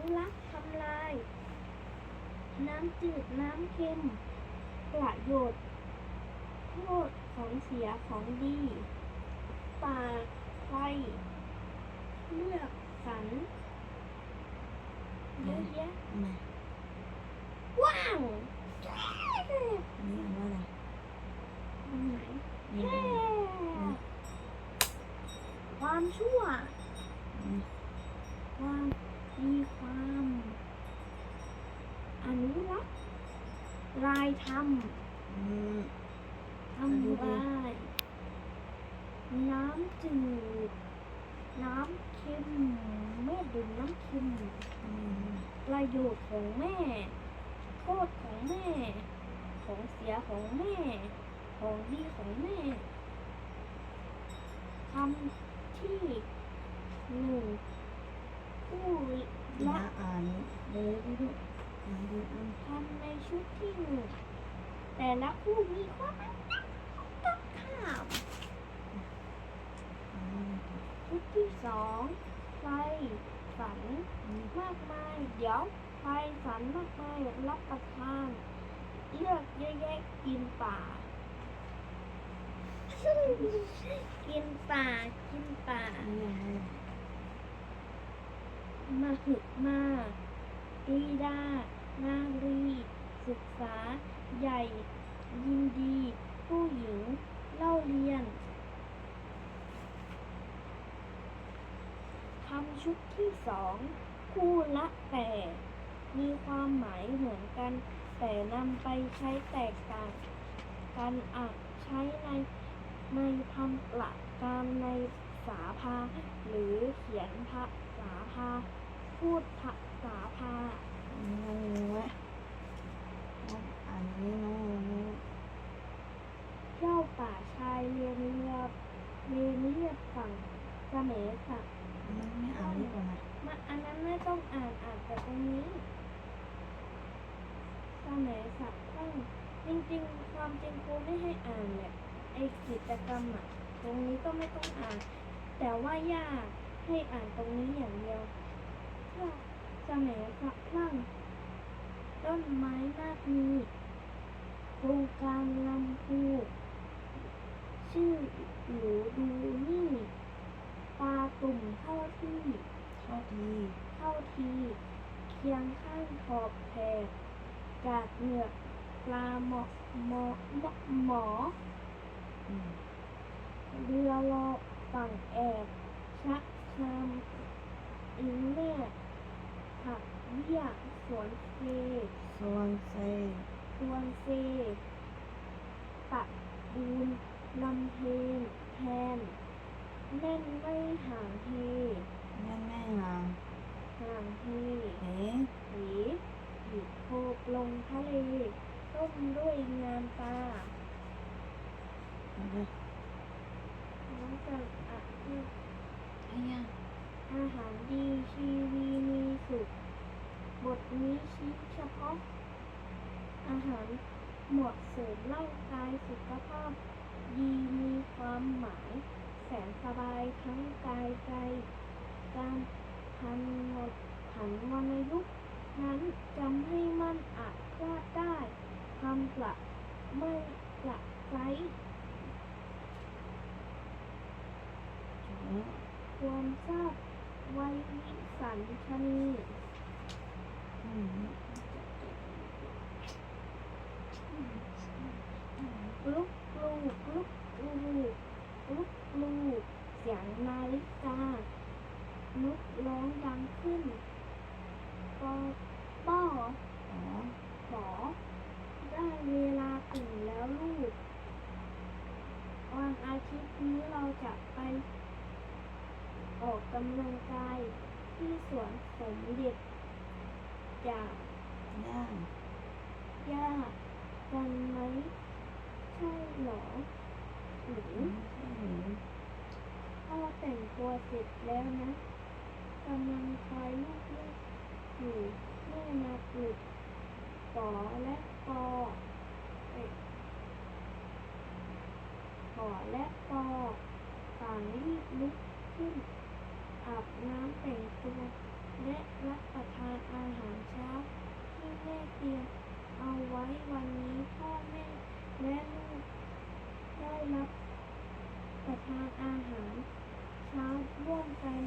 ุรักษ์ทำลาย น้ำจืดน้ำเค็ม ประโยชน์โทษของเสียของดี ป่าไฟเลือกสรรเยอะแยะ มา ว้าว อันนี้อ่านว่าอะไร ตรงไหน นี่ แค่ อ่าน ความชั่ว อืม ความ มีความอนุรักษ์รายธรรมอืมทำลายน้ำจืด น้ำเค็มแม่ดื่มน้ำเค็มอืมประโยชน์ของแม่โทษของแม่ ของเสียของแม่ ของดีของแม่คำที่หนึ่ง ผู้ละ อ่านเลยดูดูอ่านดูอ่านทำในชุดที่หนึ่งแต่ละคู่มีความต้องข้ามชุดที่สองไฟฝันมากมาย เดี๋ยวไฟฝันมากมายรับประทาน เลือกเยอะแยะกินป่า กินป่ากินป่า มาหึกมารีด้านารีศึกษา ใหญ่ ยินดี ผู้หญิง เล่าเรียนคำชุดที่สองคู่ละแต่ มีความหมายเหมือนกัน แต่นำไปใช้แตกต่างกันอาจใช้ในในคำประการในสาภา หรือเขียนภาษาภา พูดภาษาภาอันนี้น้องงูไหมน้องอ่านนี้น้องงูเที่ยวป่าชายเรียนเรือเรียนเรียบฝั่งเสมสักน้องไม่อ่านนี่ก่อนนะมาอันนั้นไม่ต้องอ่านอ่านแต่ตรงนี้เสมสักต้องจริงๆ ความจริงครูไม่ให้อ่านแหละไอกิจกรรมอะตรงนี้ก็ไม่ต้องอ่าน แต่ว่ายากให้อ่านตรงนี้อย่างเดียวถ้าเสมสักพลั่งต้ นไม้มากมีโครงการลำพูชื่อหนูดูนี่ปลาตุ่มเข้าที่เข้าทีเข้าทีเคียงข้างขอบแผกกาดเหงือกปลาหมอหมอหมอหมออืมเรือรอฝั่งแอบชักชามอิงแม่ผัก เบี้ยสวนเซสวนเซสวนเซปะบูนลำเพลงแทนแน่นไม่ห่างเทแม่แม่ห่างห่างเทเอ๋หวีหยุดโคกลงทะเลต้มด้วยงามตาเอาเลยน้องจะอะคืออาหารดีชีวีมีสุข บทนี้ชี้เฉพาะ อาหารเหมาะเสริมร่างกายสุขภาพดีมีความหมาย แสนสบายทั้งกายใจ การพันวดผันวรรณยุกนั้นจำให้มั่นอาจพลาดได้คำประไม่ประไร้จบแล้วควรทราบไว้สัญชนี อืมกลุกกลูกลุกกลูกลุกลูกเสียงนาฬิกานุกร้องดังขึ้นปอป้ออ๋อขอได้เวลาตื่นแล้วลูก วันอาทิตย์นี้เราจะไป ออกกำลังกายที่สวนสมเด็จ จากย่างย่ากันไหมใช่เหรอหรือไม่ใช่หนูพ่อแต่งตัวเสร็จแล้วนะกำลังคอยลูกๆอยู่แม่มาปลุกปอและปอเอ้ยปอและปอต่างรีบลุกขึ้นอาบน้ำแต่งตัวและรับประทาน ประทานอาหารเช้าร่วมกัน